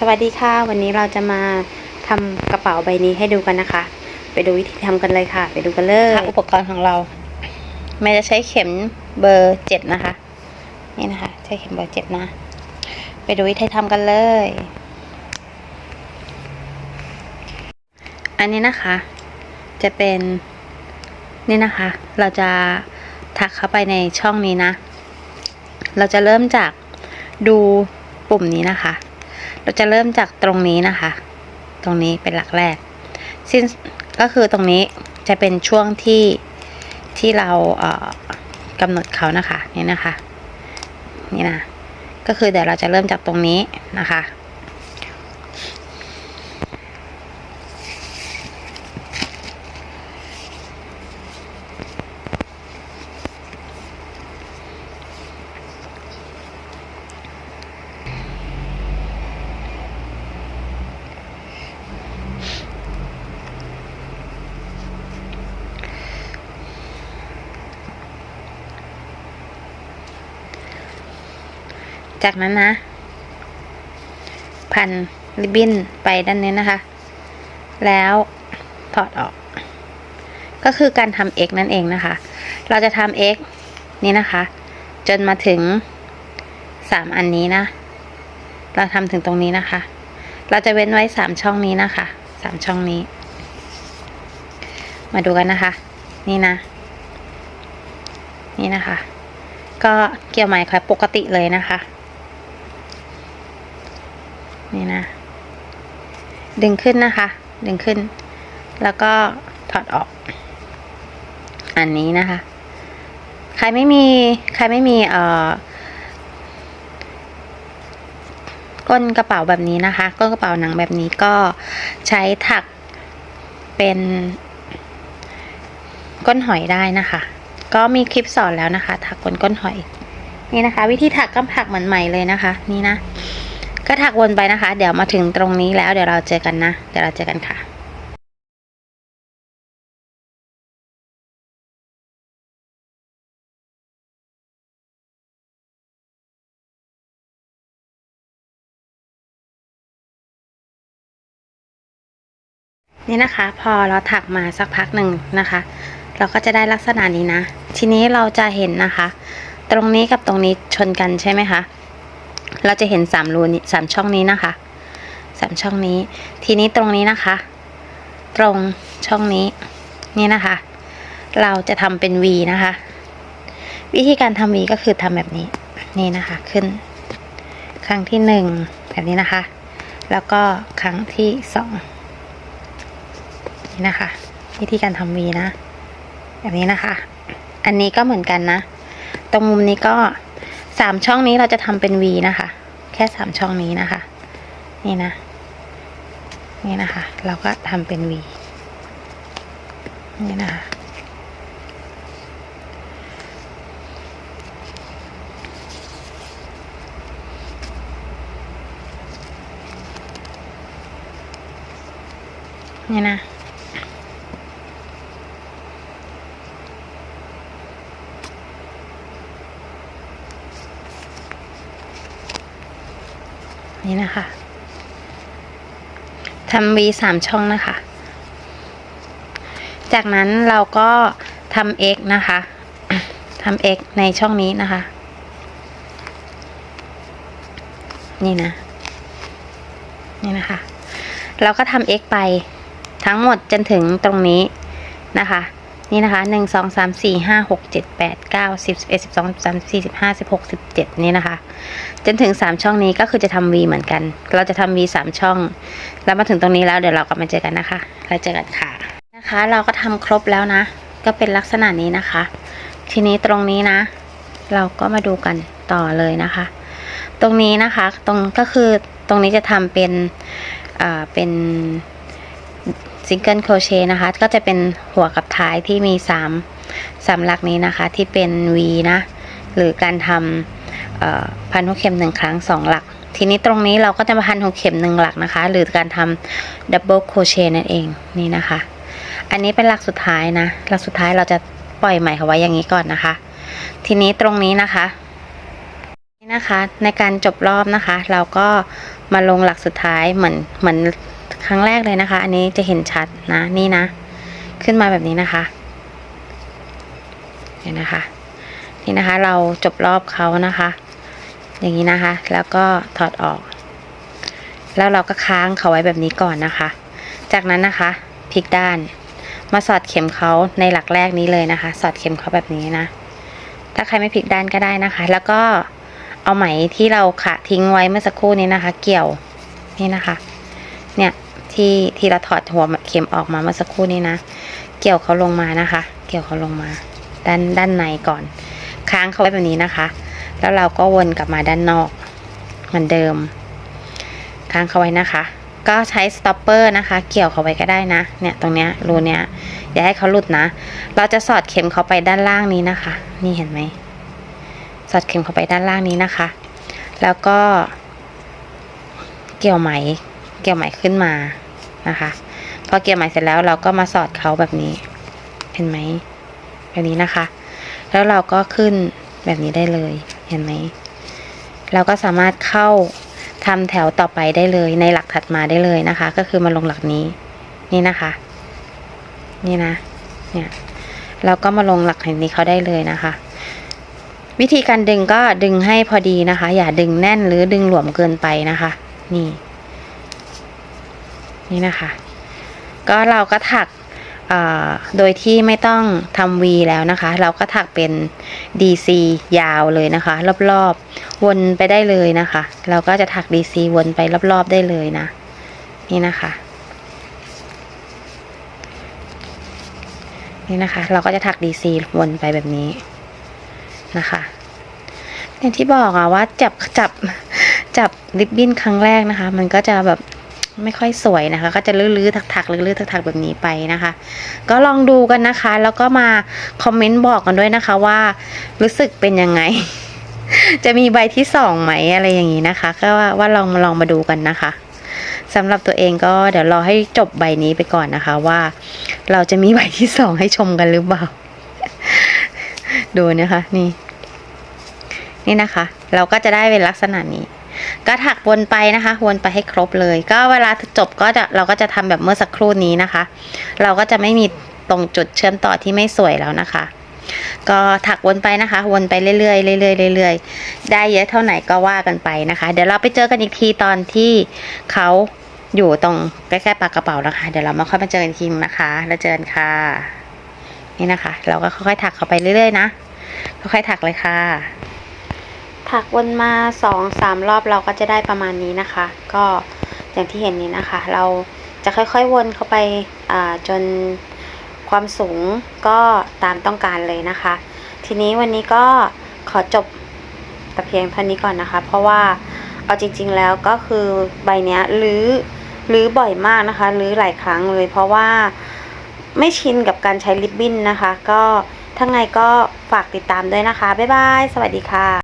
สวัสดีค่ะ วันนี้เราจะมาทำกระเป๋าใบนี้ให้ดูกันนะคะ ไปดูวิธีทำกันเลยค่ะ ไปดูกันเลยอุปกรณ์ของเราแม่จะใช้เข็มเบอร์เจ็ดนะคะ นี่นะคะ ใช้เข็มเบอร์เจ็ดนะ ไปดูวิธีทำกันเลย อันนี้นะคะ จะเป็นนี่นะคะ เราจะถักเข้าไปในช่องนี้นะ เราจะเริ่มจากดูปุ่มนี้นะคะ เราจะเริ่มจากตรงนี้นะคะ ตรงนี้เป็นหลักแรก สิ้นก็คือตรงนี้จะเป็นช่วงที่ที่เราเกำหนดเขานะคะนี่นะคะ นี่นะ ก็คือเดี๋ยวเราจะเริ่มจากตรงนี้นะคะ จากนั้นนะ พันริบบิ้นไปด้านนี้นะคะ แล้วถอดออก ก็คือการทำ x นั่นเองนะคะ เราจะทำ x นี้นะคะ จนมาถึงสามอันนี้นะ เราทำถึงตรงนี้นะคะ เราจะเว้นไว้สามช่องนี้นะคะสามช่องนี้ มาดูกันนะคะ นี่นะ นี่นะคะ ก็เกี่ยวไหมค่ะปกติเลยนะคะ นี่นะ ดึงขึ้นนะคะ ดึงขึ้น แล้วก็ถอดออก อันนี้นะคะ ใครไม่มี ใครไม่มีเอ่อก้นกระเป๋าแบบนี้นะคะ ก้นกระเป๋าหนังแบบนี้ก็ใช้ถักเป็นก้นหอยได้นะคะ ก็มีคลิปสอนแล้วนะคะ ถักบนก้นหอย นี่นะคะ วิธีถักก็ถักเหมือนใหม่เลยนะคะ นี่นะ ก็ถักวนไปนะคะ เดี๋ยวมาถึงตรงนี้แล้วเดี๋ยวเราเจอกันนะ เดี๋ยวเราเจอกันค่ะนี่นะคะ พอเราถักมาสักพักหนึ่งนะคะ เราก็จะได้ลักษณะนี้นะ ทีนี้เราจะเห็นนะคะ ตรงนี้กับตรงนี้ชนกันใช่ไหมคะ เราจะเห็นสามรูนี้สามช่องนี้นะคะสามช่องนี้ ทีนี้ตรงนี้นะคะ ตรงช่องนี้ นี่นะคะ เราจะทำเป็น V นะคะ วิธีการทำ V ก็คือทำแบบนี้ นี่นะคะ ขึ้น ครั้งที่หนึ่งแบบนี้นะคะ แล้วก็ครั้งที่สองนี่นะคะ วิธีการทำ V นะ แบบนี้นะคะ อันนี้ก็เหมือนกันนะ ตรงมุมนี้ก็ สามช่องนี้เราจะทำเป็น V นะคะ แค่สามช่องนี้นะคะ นี่นะ นี่นะคะ เราก็ทำเป็น V นี่นะคะนี่นะ นี่นะคะทำ V สามช่องนะคะ จากนั้นเราก็ทำ X นะคะทำ X ในช่องนี้นะคะ นี่นะ นี่นะคะ เราก็ทำ X ไปทั้งหมดจนถึงตรงนี้นะคะ นี่นะคะหนึ่งสองสามสี่ห้าหกเจ็ดแปดเก้าสิบสิบเอ็ดสิบสองสิบสามสิบสี่สิบห้าสิบหกสิบเจ็ดนี่นะคะ จนถึงสามช่องนี้ก็คือจะทำ V เหมือนกัน เราจะทำ V สามช่อง แล้วมาถึงตรงนี้แล้วเดี๋ยวเรากลับมาเจอกันนะคะแล้วเจอกันค่ะนะคะ เราก็ทำครบแล้วนะ ก็เป็นลักษณะนี้นะคะ ทีนี้ตรงนี้นะ เราก็มาดูกันต่อเลยนะคะ ตรงนี้นะคะตรงก็คือตรงนี้จะทำเป็นอ่าเป็นซิงเกิลโครเชต์นะคะ ก็จะเป็นหัวกับท้ายที่มีสามสามหลักนี้นะคะ ที่เป็น V นะ หรือการทำ พันหัวเข็มหนึ่งครั้งสองหลัก ทีนี้ตรงนี้เราก็จะมาพันหัวเข็มหนึ่งหลักนะคะ หรือการทำดับเบิลโคเชนั่นเองนี่นะคะ อันนี้เป็นหลักสุดท้ายนะ หลักสุดท้ายเราจะปล่อยไหมเขาไว้อย่างนี้ก่อนนะคะ ทีนี้ตรงนี้นะคะนี่นะคะในการจบรอบนะคะ เราก็มาลงหลักสุดท้ายเหมือนเหมือนครั้งแรกเลยนะคะ อันนี้จะเห็นชัดนะนี่นะ ขึ้นมาแบบนี้นะคะเห็นนะคะนี่นะคะ เราจบรอบเขานะคะ อย่างนี้นะคะ แล้วก็ถอดออก แล้วเราก็ค้างเขาไว้แบบนี้ก่อนนะคะ จากนั้นนะคะพลิกด้าน มาสอดเข็มเขาในหลักแรกนี้เลยนะคะ สอดเข็มเขาแบบนี้นะ ถ้าใครไม่พลิกด้านก็ได้นะคะ แล้วก็เอาไหมที่เราขะทิ้งไว้เมื่อสักครู่นี้นะคะ เกี่ยวนี่นะคะ เนี่ยที่ที่เราถอดหัวเข็มออกมาเมื่อสักครู่นี้นะ เกี่ยวเขาลงมานะคะ เกี่ยวเขาลงมา ด้านด้านในก่อน ค้างเขาไว้แบบนี้นะคะ แล้วเราก็วนกลับมาด้านนอก เหมือนเดิม ค้างเขาไว้นะคะ ก็ใช้สต็อปเปอร์นะคะ เกี่ยวเขาไว้ก็ได้นะ เนี่ยตรงเนี้ยรูเนี้ยอย่าให้เขาหลุดนะ เราจะสอดเข็มเขาไปด้านล่างนี้นะคะ นี่เห็นไหมสอดเข็มเข้าไปด้านล่างนี้นะคะ แล้วก็เกี่ยวไหม เกี่ยวไหมขึ้นมานะคะ พอเกี่ยวไหมเสร็จแล้วเราก็มาสอดเขาแบบนี้ เห็นไหมแบบนี้นะคะ แล้วเราก็ขึ้นแบบนี้ได้เลย เห็นไหมเราก็สามารถเข้าทำแถวต่อไปได้เลยในหลักถัดมาได้เลยนะคะ ก็คือมาลงหลักนี้ นี่นะคะ นี่นะ เนี่ยเราก็มาลงหลักแห่งนี้เขาได้เลยนะคะ วิธีการดึงก็ดึงให้พอดีนะคะ อย่าดึงแน่นหรือดึงหลวมเกินไปนะคะ นี่ นี่นะคะ ก็เราก็ถัก โดยที่ไม่ต้องทำ V แล้วนะคะ เราก็ถักเป็น DC ยาวเลยนะคะ รอบๆ วนไปได้เลยนะคะ เราก็จะถัก DC วนไปรอบๆได้เลยนะ นี่นะคะ นี่นะคะ เราก็จะถัก DC วนไปแบบนี้นะคะอย่างที่บอกอะว่าจับจับจับริบบิ้นครั้งแรกนะคะ มันก็จะแบบ ไม่ค่อยสวยนะคะ ก็จะลื้อๆถักๆลื้อๆถักๆแบบนี้ไปนะคะ ก็ลองดูกันนะคะ แล้วก็มาคอมเมนต์บอกกันด้วยนะคะว่า รู้สึกเป็นยังไง จะมีใบที่สองไหมอะไรอย่างนี้นะคะ ก็ว่าว่าลองมาลองมาดูกันนะคะสำหรับตัวเองก็เดี๋ยวรอให้จบใบนี้ไปก่อนนะคะว่า เราจะมีใบที่สองให้ชมกันหรือเปล่า ดูนะคะ นี่ นี่นะคะ เราก็จะได้เป็นลักษณะนี้ ก็ถักวนไปนะคะวนไปให้ครบเลย ก็เวลาจบก็จะเราก็จะทำแบบเมื่อสักครู่นี้นะคะ เราก็จะไม่มีตรงจุดเชื่อมต่อที่ไม่สวยแล้วนะคะ ก็ถักวนไปนะคะ วนไปเรื่อยๆเรื่อยๆเรื่อยๆได้เยอะเท่าไหร่ก็ว่ากันไปนะคะ เดี๋ยวเราไปเจอกันอีกทีตอนที่เขาอยู่ตรงใกล้ๆปากกระเป๋านะคะ เดี๋ยวเรามาค่อยมาเจอกันอีกทีนึงนะคะ แล้วเจอกันค่ะ นี่นะคะ เราก็ค่อยๆถักเข้าไปเรื่อยๆนะค่อยๆถักเลยค่ะ ถักวนมาสองสามรอบเราก็จะได้ประมาณนี้นะคะ ก็อย่างที่เห็นนี้นะคะ เราจะค่อยๆวนเข้าไปาจนความสูงก็ตามต้องการเลยนะคะ ทีนี้วันนี้ก็ขอจบแต่เพียงเท่านี้ก่อนนะคะ เพราะว่าเอาจริง ๆ แล้วก็คือใบเนี้ยรื้อรื้อบ่อยมากนะคะรื้อหลายครั้งเลย เพราะว่าไม่ชินกับการใช้ริบบิ้นนะคะ ก็ถ้าไงก็ฝากติดตามด้วยนะคะ บ๊ายบาย สวัสดีค่ะ